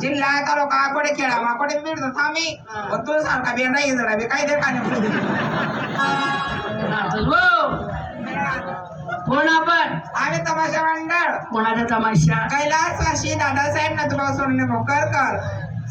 जिल्हा तालुका कोडे खेळा मा कोडे मिळतो थांबी पण तू सारखा बेंडा ये जरा बे काय दे का कोण आपण? आम्ही तमाशा मंडळ. कोणाचा तमाशा? कैलासवासी दादासाहेब नथुराव सोनने भोकरकर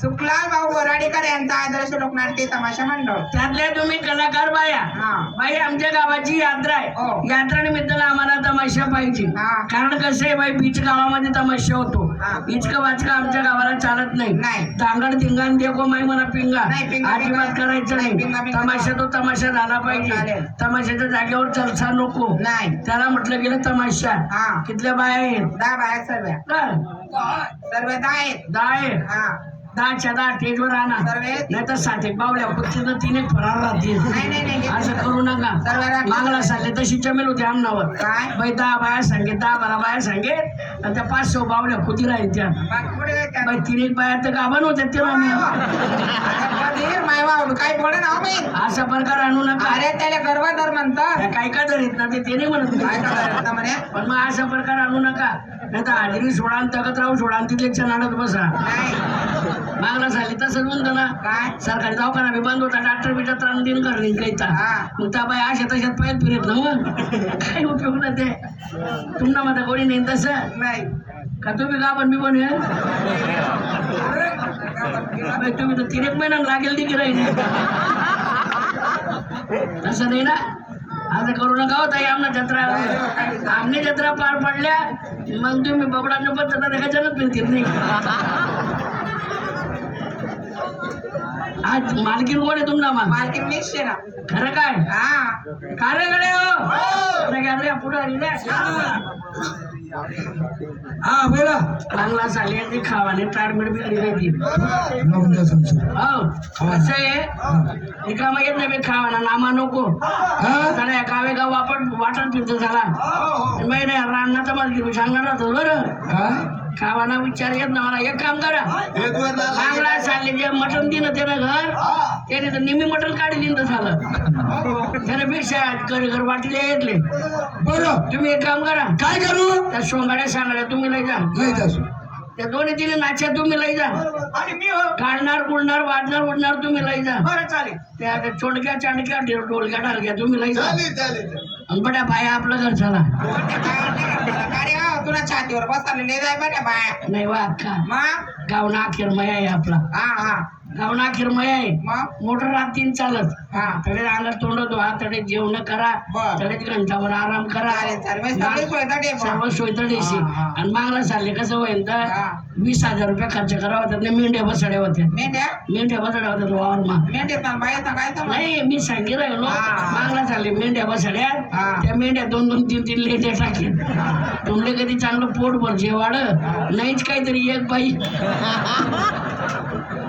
सुखलाल भाऊ बोराडीकर यांचा आदर्श लोकनाट्य तमाशा मंडळ. त्यातल्या तुम्ही कलाकार बाया. हा. बाई आमच्या गावाची यात्रा हो. आहे. यात्रा निमित्तानं आम्हाला तमाशा पाहिजे. हा. कारण कसं आहे बाई बीच गावामध्ये तमाशा होतो. हा. इचकं वाचकं आमच्या गावाला चालत नाही. नाही. तांगड तिंगान देखो माई म्हणा पिंगा. नाही, पिंगा, अजिबात पिंगा. करायचं नाही, नाही. पिंगा, पिंगा. तमाशा तो तमाशा झाला पाहिजे. चालेल. तमाशाच्या जागेवर चलसा नको. नाही. त्याला म्हटलं गेलं तमाशा. हा. कितल्या बाया आहेत? दहा बाया सर्व. काय? सर्व दहा आहेत. दहा आहे हा. दहाच्या दहा स्टेजवर आणा नाही तर एक बावल्या कुठचे तीन फरार राहतील. नाही नाही. असं राहतील. मागला सांगले तशी जमेल होती अन्नावर काय? बाई दहा बाया सांगे दहा बारा बाया सांगे आणि त्या पाच सहा बावल्या खुदी राहील त्या बाई तीन बाया तर गाभण होत्या ते काय बोल ना हो मी. असा प्रकार आणू नका. अरे त्याला गर्भधर म्हणतात. काय काय धरीत ना ते नाही म्हणत. काय म्हणे? पण मग असा प्रकार आणू नका. नाही तर हाजरी सोडा तगत राहू सोडा तिथे नाडत बसा. मागला झाली तसंच म्हणतो ना. काय? सरकारी दवाखाना बी बंद होता डॉक्टर बी त्राण दिन कर निघायचा हा. मग त्या बाई अशा तशात पायत फिरत ना काही उपयोग नाही ते. तुम्हाला माझा कोणी नाही तसं. नाही. का तुम्ही का पण मी पण तुम्ही तर तीन एक महिना लागेल ती राहील. तसं नाही ना? असं करू नका हो ताई आमना जत्रा. आमने जत्रा पार पडल्या मग तुम्ही बबडाच्या पद्धत देखायच्यानच फिरतील नाही. आज मालकीन कोण आहे तुमचा माल मालकीन ना खरं काय? हा. काय रे गडे हो? पुढं आली ना. हा बोला. चांगला चालली ती खावाने ताडमेड नाही नवंदा संसार हो. कसं आहे? नाही बे खावाना नामा नको. हा. सगळ्या गावे गाव आपण वाटण फिरतो झाला. नाही नाही रान्नाचा मला सांगणार होतो बरं. खावाना विचार येत ना मला एक काम करा. चांगला चालले जे मटण दिलं त्यानं घर त्याने तर निम्मी मटण काढली तर झालं. त्याने पेक्षा घर घर वाटले येतले बरं. तुम्ही एक काम करा. काय करू? त्या सोंगाड्या सांगाड्या तुम्ही लई जा. नाही जासू त्या दोन्ही तिने नाच्या तुम्ही लई जा. आणि मी हो. काढणार कुडणार वाजणार उडणार तुम्ही लई जा. बरं चालेल. त्या चोंडक्या चांडक्या ढोल- ढोलक्या ढालक्या तुम्ही लई जा. आणि बड्या बाया आपलं घर चला तुला छातीवर बसवलेले जाय बरं बाया. नाही वा का? मग? गावना अखेर मया आहे आपला. हा हा. गावना अखेर मया आहे. मग? मोटर राहतील चालत. हा. तडे अंगात तोंड धुवा तडे जेवण करा. बर. तडे घंटावर आराम करा. चालेल चालेल. मग सगळी सोय सर्व हा, हा. आणि मागला चालले कसं होईल तर? हा. वीस हजार रुपये खर्च करावा आणि मेंढ्या बसड्या होत्या. मेंढ्या? मेंढ्या बसड्या होत्या वावरमा मेंढ्या बाया सांगायचं मग. नाही मी सांगी राहिलो. मागला चालले मेंढ्या बसड्या. त्या मेंढ्या दोन दोन तीन तीन लेट्या टाकेल तुमले कधी चांगलं पोट भर जेवाड नाहीच काहीतरी एक बाई.